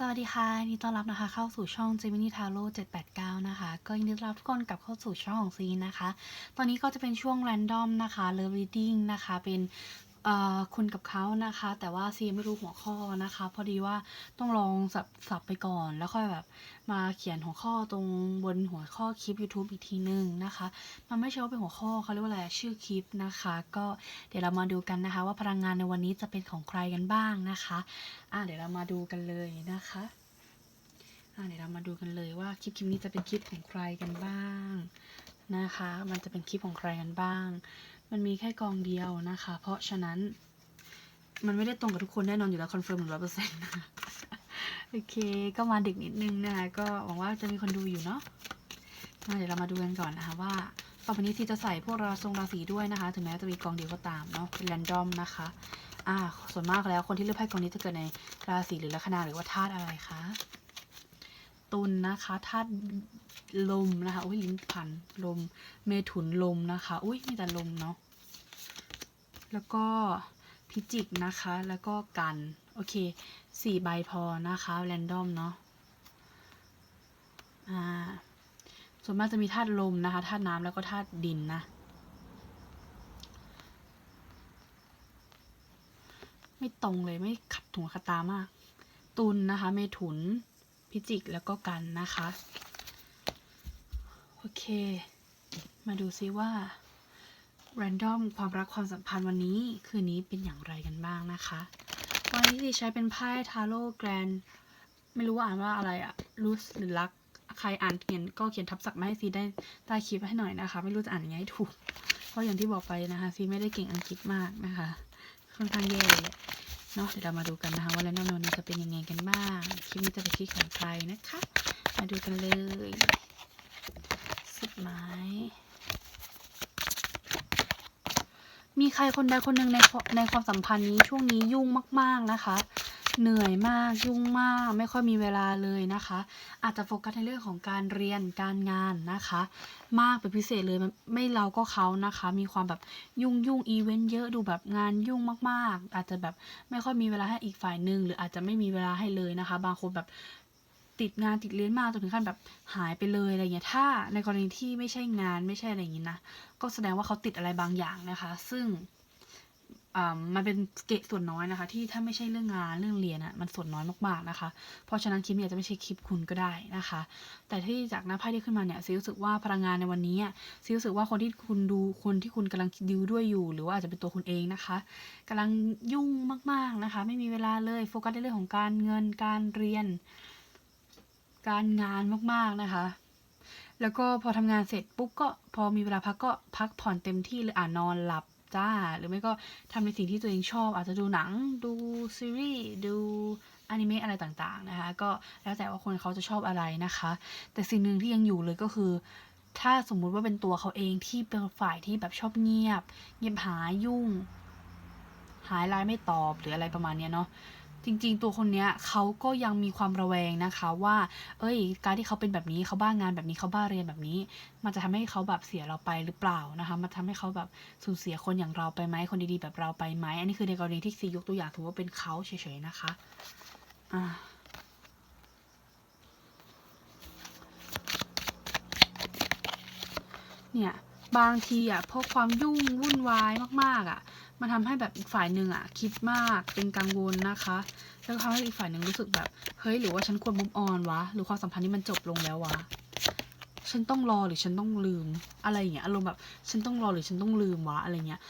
สวัสดีค่ะยินดีต้อนรับนะคะ เข้าสู่ช่อง Gemini Taro 789 นะคะ ก็ยินดีต้อนรับทุกคนกลับเข้าสู่ช่องของซีนนะคะ ตอนนี้ก็จะเป็นช่วง random นะคะ love reading นะคะ เป็น เอ่อคุณกับเขานะคะ แต่ว่าซีไม่รู้หัวข้อนะคะ พอดีว่าต้องลองสับสับไปก่อน แล้วค่อยแบบมาเขียนหัวข้อตรงบนหัวข้อคลิป YouTube อีกทีนึงนะคะ มันไม่ใช่ว่าเป็นหัวข้อเขาเรียกว่าอะไรชื่อคลิปนะคะ ก็เดี๋ยวเรามาดูกันนะคะ ว่าพลังงานในวันนี้จะเป็นของใครกันบ้างนะคะอะเดี๋ยวเรามาดูกันเลยนะคะอะเดี๋ยวเรามาดูกันเลยว่าคลิปคลิปนี้จะเป็นคลิปของใครกันบ้างนะคะ มันจะเป็นคลิปของใครกันบ้าง มันมีแค่กองเดียวนะคะ เพราะฉะนั้น มันไม่ได้ตรงกับทุกคนแน่นอนอยู่แล้วคอนเฟิร์มหนึ่งร้อยเปอร์เซ็นต์นะคะโอเค ก็มาดึกนิดนึงนะคะ ก็หวังว่าจะมีคนดูอยู่เนาะอะเดี๋ยวเรามาดูกันก่อนนะคะว่าต่อไปนี้ที่จะใส่พวกราทรงราศีด้วยนะคะ ถึงแม้จะมีกองเดียวก็ตามเนาะเป็นแรนดอมนะคะอ่าส่วนมากแล้วคนที่เลือกไพ่กองนี้จะเกิดในราศีหรือลัคนาหรือว่าธาตุอะไรคะ ตุลนะคะธาตุลมนะคะอุ้ยลิ้นพันลม เมถุนลมนะคะอุ้ยมีแต่ลมเนาะแล้วก็พิจิกนะคะแล้วก็กันโอเคสี่ใบพอนะคะแรนดอมเนาะอ่าส่วนมากจะมีธาตุลมนะคะธาตุน้ำแล้วก็ธาตุดินนะไม่ตรงเลยไม่ขัดถุงขัดตามาก ตุลนะคะ เมถุน พิจิกแล้วก็กันนะคะ โอเค มาดูซิว่า random ความรักความสัมพันธ์วันนี้คืนนี้เป็นอย่างไรกันบ้างนะคะ วันนี้ดิใช้เป็นไพ่ทาโร่แกรนไม่รู้ว่าอ่านว่าอะไรอะรูสหรือลักใครอ่านเขียนก็เขียนทับศัพท์มาให้ซีได้ใต้คลิปให้หน่อยนะคะ ไม่รู้จะอ่านยังไงถูก เพราะอย่างที่บอกไปนะคะซีไม่ได้เก่งอังกฤษมากนะคะค่อนข้างแย่เลย เนาะเดี๋ยวเรามาดูกันนะคะว่าแรนดอมนี้จะเป็นยังไงกันบ้างคลิปนี้จะเป็นคลิปของใครนะคะ มาดูกันเลยสิบไม้มีใครคนใดคนหนึ่งในในความสัมพันธ์นี้ช่วงนี้ยุ่งมาก ๆนะคะ เหนื่อยมากยุ่งมาก ไม่ค่อยมีเวลาเลยนะคะ อาจจะโฟกัสในเรื่องของการเรียนการงานนะคะ มากเป็นพิเศษเลยไม่เราก็เขานะคะ มีความแบบยุ่งยุ่งอีเวนต์เยอะดูแบบงานยุ่งมากๆ อาจจะแบบไม่ค่อยมีเวลาให้อีกฝ่ายหนึ่งหรืออาจจะไม่มีเวลาให้เลยนะคะ บางคนแบบติดงานติดเรียนมากจนถึงขั้นแบบหายไปเลยอะไรเงี้ยถ้าในกรณีที่ไม่ใช่งานไม่ใช่อะไรอย่างงี้นะก็แสดงว่าเขาติดอะไรบางอย่างนะคะ ซึ่ง มันเป็นเกะส่วนน้อยนะคะ ที่ถ้าไม่ใช่เรื่องงานเรื่องเรียนอะมันส่วนน้อยมากๆนะคะ เพราะฉะนั้นคลิปเนี้อาจะไม่ใช่คลิปคุณก็ได้นะคะ แต่ที่จากหน้าไพ่ที่ขึ้นมาเนี่ยซีรู้สึกว่าพลังงานในวันนี้อะซีรู้สึกว่าคนที่คุณดูคนที่คุณกำลังดิวด้วยอยู่ หรือว่าอาจจะเป็นตัวคุณเองนะคะกำลังยุ่งมากๆนะคะ ไม่มีเวลาเลยโฟกัสในเรื่องของการเงินการเรียน การงานมากๆนะคะแล้วก็พอทำงานเสร็จปุ๊บก็พอมีเวลาพักก็พักผ่อนเต็มที่เลยอ่านอนหลับ จ้า หรือไม่ก็ทำในสิ่งที่ตัวเองชอบ อาจจะดูหนัง ดูซีรีส์ ดูอนิเมะอะไรต่างๆนะคะ ก็แล้วแต่ว่าคนเขาจะชอบอะไรนะคะ แต่สิ่งหนึ่งที่ยังอยู่เลยก็คือ ถ้าสมมุติว่าเป็นตัวเขาเองที่เป็นฝ่ายที่แบบชอบเงียบ เงียบหายยุ่ง หายไลน์ไม่ตอบหรืออะไรประมาณเนี้ยเนาะ จริง ๆ ตัวคนเนี้ยเขาก็ยังมีความระแวงนะคะว่า เอ้ย การที่เขาเป็นแบบนี้เขาบ้างานแบบนี้เขาบ้าเรียนแบบนี้ มันจะทำให้เขาแบบเสียเราไปหรือเปล่านะคะ มันทำให้เขาแบบสูญเสียคนอย่างเราไปไหมคนดีๆแบบเราไปไหมอันนี้คือในกรณีที่ซียกตัวอย่างถือว่าเป็นเขาเฉยๆนะคะอ่าเนี่ยบางทีอะเพราะความยุ่งวุ่นวายมากๆอะ มันทำให้แบบอีกฝ่ายหนึ่งอะคิดมากเป็นกังวลนะคะ แล้วทำให้อีกฝ่ายหนึ่งรู้สึกแบบเฮ้ยหรือว่าฉันควรมุมออนวะหรือความสัมพันธ์นี้มันจบลงแล้ววะฉันต้องรอหรือฉันต้องลืม อะไรอย่างเงี้ยอารมณ์แบบฉันต้องรอหรือฉันต้องลืมวะอะไรเงี้ย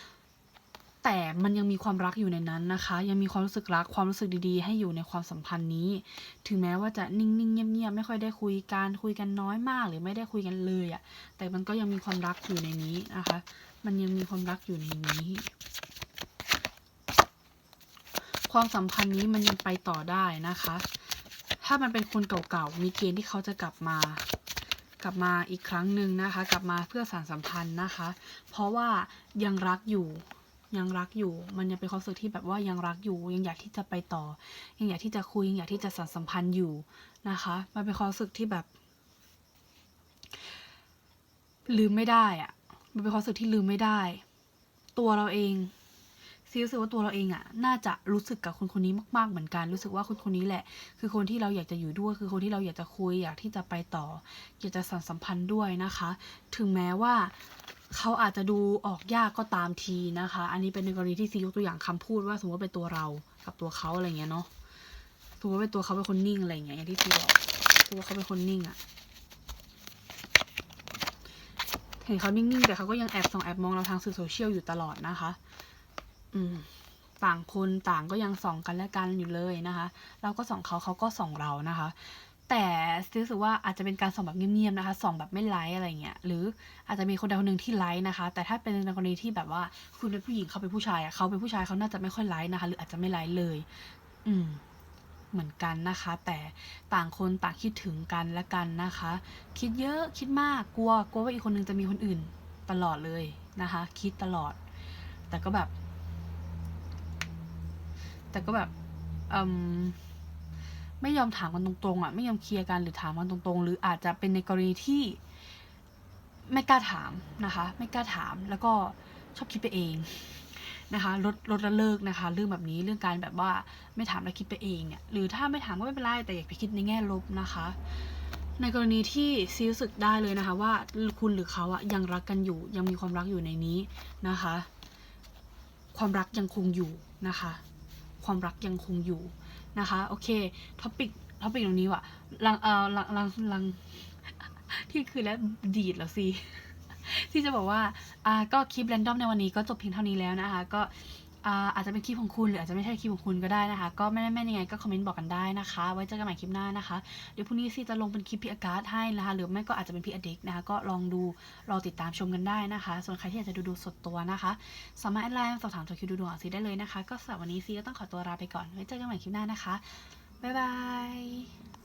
แต่มันยังมีความรักอยู่ในนั้นนะคะ ยังมีความรู้สึกรักความรู้สึกดีๆ ให้อยู่ในความสัมพันธ์นี้ ถึงแม้ว่าจะนิ่งๆเงียบๆไม่ค่อยได้คุยกันคุยกันน้อยมาก หรือไม่ได้คุยกันเลยอะ่ะแต่มันก็ยังมีความรักอยู่ในนี้นะคะ มันยังมีความรักอยู่ในนี้ ความสัมพันธ์นี้มันยังไปต่อได้นะคะ ถ้ามันเป็นคนเก่าๆ มีเกณฑ์ที่เขาจะกลับมา กลับมาอีกครั้งหนึ่งนะคะ กลับมาเพื่อสานสัมพันธ์นะคะ เพราะว่ายังรักอยู่ ยังรักอยู่ มันยังเป็นความรู้สึกที่แบบว่ายังรักอยู่ ยังอยากที่จะไปต่อ ยังอยากที่จะคุย ยังอยากที่จะสานสัมพันธ์อยู่นะคะ มันเป็นความรู้สึกที่แบบลืมไม่ได้อะมันเป็นความรู้สึกที่ลืมไม่ได้ ตัวเราเอง ซีรู้สึกว่าตัวเราเองอะน่าจะรู้สึกกับคนคนนี้มากๆเหมือนกัน รู้สึกว่าคนคนนี้แหละ คือคนที่เราอยากจะอยู่ด้วย คือคนที่เราอยากจะคุยอยากที่จะไปต่อ อยากจะสานสัมพันธ์ด้วยนะคะ ถึงแม้ว่าเขาอาจจะดูออกยากก็ตามทีนะคะ อันนี้เป็นในกรณีที่ซียกตัวอย่างคำพูดว่าสมมติว่าเป็นตัวเรากับตัวเขาอะไรเงี้ยเนาะสมมติว่าเป็นตัวเขาเป็นคนนิ่งอะไรเงี้ยอย่างที่ซีบอกสมมติว่าเขาเป็นคนนิ่งอะเห็นเขานิ่งๆแต่เขาก็ยังแอบส่องแอบมองเราทางสื่อโซเชียลอยู่ตลอดนะคะ ต่างคนต่างก็ยังส่องกันและกันอยู่เลยนะคะ เราก็ส่องเขาเขาก็ส่องเรานะคะ แต่รู้สึกว่าอาจจะเป็นการส่องแบบเงียบๆนะคะส่องแบบไม่ไลค์อะไรเงี้ยหรืออาจจะมีคนใดคนหนึ่งที่ไลค์นะคะ แต่ถ้าเป็นในกรณีที่แบบว่าคุณเป็นผู้หญิงเขาเป็นผู้ชายเขาเป็นผู้ชายเขาน่าจะไม่ค่อยไลค์นะคะ หรืออาจจะไม่ไลค์เลย อืมเหมือนกันนะคะ แต่ต่างคนต่างคิดถึงกันและกันนะคะ คิดเยอะคิดมากกลัวกลัวว่าอีกคนนึงจะมีคนอื่นตลอดเลยนะคะ คิดตลอด แต่ก็แบบ แต่ก็แบบไม่ยอมถามกันตรงๆอะ ไม่ยอมเคลียร์กันหรือถามกันตรงๆ หรืออาจจะเป็นในกรณีที่ไม่กล้าถามนะคะ ไม่กล้าถามแล้วก็ชอบคิดไปเองนะคะลดลดละเลิกนะคะ เรื่องแบบนี้เรื่องการแบบว่าไม่ถามแล้วคิดไปเองเนี่ยหรือถ้าไม่ถามก็ไม่เป็นไรแต่อย่าไปคิดในแง่ลบนะคะ ในกรณีที่ซีรู้สึกได้เลยนะคะ ว่าคุณหรือเขาอะยังรักกันอยู่ ยังมีความรักอยู่ในนี้นะคะ ความรักยังคงอยู่นะคะ ความรักยังคงอยู่นะคะโอเคท็อปิกท็อปิกตรงนี้ว่ะลังเอ่อลังลังลังที่คือแล้วดีดแล้วสิที่จะบอกว่าอ่าก็คลิปแรนดอมในวันนี้ก็จบเพียงเท่านี้แล้วนะคะก็ อาจจะเป็นคลิปของคุณหรืออาจจะไม่ใช่คลิปของคุณก็ได้นะคะ ก็ไม่ได้แม่ยังไงก็คอมเมนต์บอกกันได้นะคะ ไว้เจอกันใหม่คลิปหน้านะคะ เดี๋ยวพรุ่งนี้ซีจะลงเป็นคลิปพี่อากาศให้นะคะ หรือไม่ก็อาจจะเป็นพี่อเด็กนะคะ ก็ลองดูรอติดตามชมกันได้นะคะ ส่วนใครที่อยากจะดูดูสดตัวนะคะ สามารถแอดไลน์สอบถามตัวคิวดูดวงซีได้เลยนะคะ ก็สำหรับวันนี้ซีก็ต้องขอตัวลาไปก่อน ไว้เจอกันใหม่คลิปหน้านะคะบ๊ายบาย